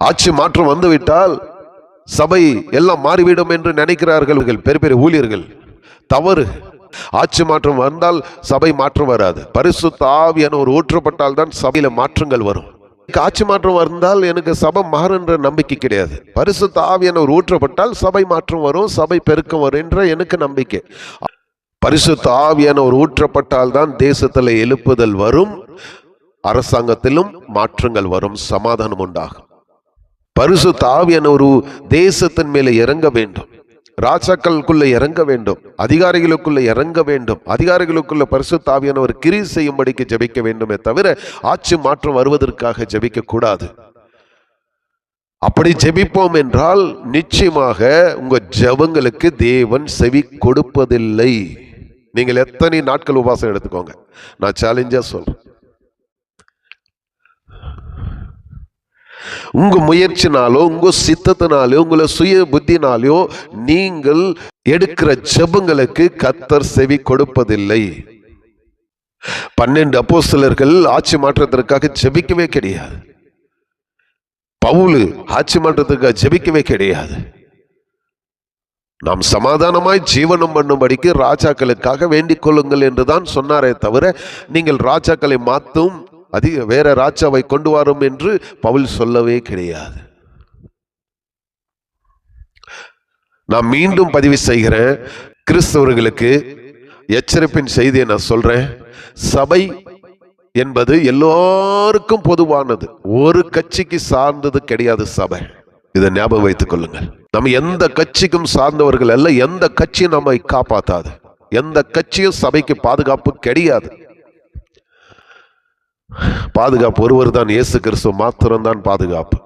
ஆட்சி மாற்றம் வந்துவிட்டால் சபை எல்லாம் மாறிவிடும் என்று நினைக்கிறார்கள் பெரிய பெரிய ஊழியர்கள். தவறு. ஆட்சி மாற்றம் வந்தால் சபை மாற்றம் வராது. பரிசு தாவி என ஒரு ஊற்றப்பட்டால் தான் சபையில மாற்றங்கள் வரும். ஆட்சி மாற்றம் வந்தால் எனக்கு சபை மாறுன்ற நம்பிக்கை கிடையாது. பரிசு ஆவியான ஒரு ஊற்றப்பட்டால் சபை மாற்றம் வரும் சபை பெருக்கம் வரும் என்ற எனக்கு நம்பிக்கை. பரிசு ஆவியான ஒரு ஊற்றப்பட்டால் தான் தேசத்தில் எழுப்புதல் வரும் அரசாங்கத்திலும் மாற்றங்கள் வரும் சமாதானம் உண்டாகும். பரிசு தாவியன ஒரு தேசத்தின் மேலே இறங்க வேண்டும். ராஜாக்களுக்குள்ள இறங்க வேண்டும். அதிகாரிகளுக்குள்ள இறங்க வேண்டும். அதிகாரிகளுக்குள்ள பரிசு தாவியான ஒரு கிரி செய்யும்படிக்கு ஜெபிக்க வேண்டுமே தவிர ஆட்சி மாற்றம் வருவதற்காக ஜெபிக்க கூடாது. அப்படி ஜெபிப்போம் என்றால் நிச்சயமாக உங்க ஜெபங்களுக்கு தேவன் செவி கொடுப்பதில்லை. நீங்கள் எத்தனை நாட்கள் உபாசம் எடுத்துக்கோங்க. நான் சேலஞ்சா சொல்றேன். உங்கள் முயற்சினாலோ உங்கள் சித்தத்தினாலோ உங்களை சுய புத்தினாலையோ நீங்கள் எடுக்கிற ஜெபங்களுக்கு கத்தர் செவி கொடுப்பதில்லை. பன்னெண்டு அப்போசிலர்கள் ஆட்சி மாற்றத்திற்காக ஜெபிக்கவே கிடையாது. பவுலு ஆட்சி மாற்றத்திற்காக ஜெபிக்கவே கிடையாது. நாம் சமாதானமாய் ஜீவனம் பண்ணும்படிக்கு ராஜாக்களுக்காக வேண்டிக் கொள்ளுங்கள் என்றுதான் சொன்னாரே தவிர நீங்கள் ராஜாக்களை மாத்தும் அதிக வேற ராஜாவை கொண்டு வரும் என்று பவுல் சொல்லவே கிடையாது. நான் மீண்டும் பதிவு செய்கிறேன். கிறிஸ்தவர்களுக்கு எச்சரிப்பின் செய்தியை நான் சொல்றேன். சபை என்பது எல்லோருக்கும் பொதுவானது. ஒரு கட்சிக்கு சார்ந்தது கிடையாது சபை. இதை ஞாபகம் வைத்துக் கொள்ளுங்கள். நம்ம எந்த கட்சிக்கும் சார்ந்தவர்கள் அல்ல எந்த கட்சியும் நம்மை காப்பாத்தாது. எந்த கட்சியும் சபைக்கு பாதுகாப்பு கிடையாது. பாதுகாப்பு ஒருவர் தான் இயேசு கிறிஸ்துவ மாத்திரம்தான் பாதுகாப்பு.